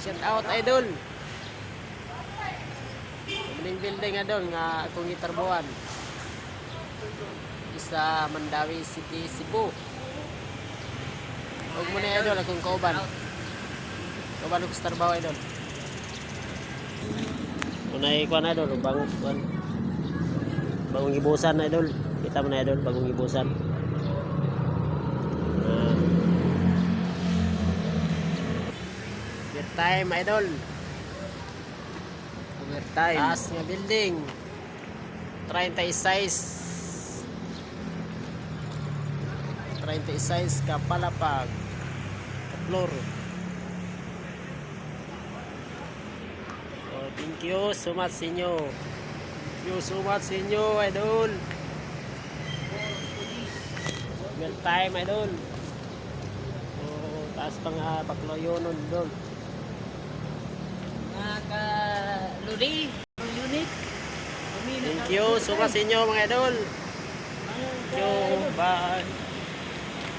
Shout out idol. Building building idol nga akong gitarbuhan. Isa Mandawi City, Cebu. Huwag mo na idol akong kauban. Kauban ko sa trabaho idol. Unay na idol, bagong kuan. Bagong gibusan idol. Kita mo na idol, bagong gibusan. Overtime, idol. Overtime. Taas nga building. 36. 36 ka palapag. Ka floor. Oh, thank you so much sa inyo. Thank you so much sa inyo, idol. Overtime, idol. Oh, taas pa nga bakloyonon, idol mga ka-luri, unit. Thank you. Suka sa inyo mga idol. Thank you. Bye.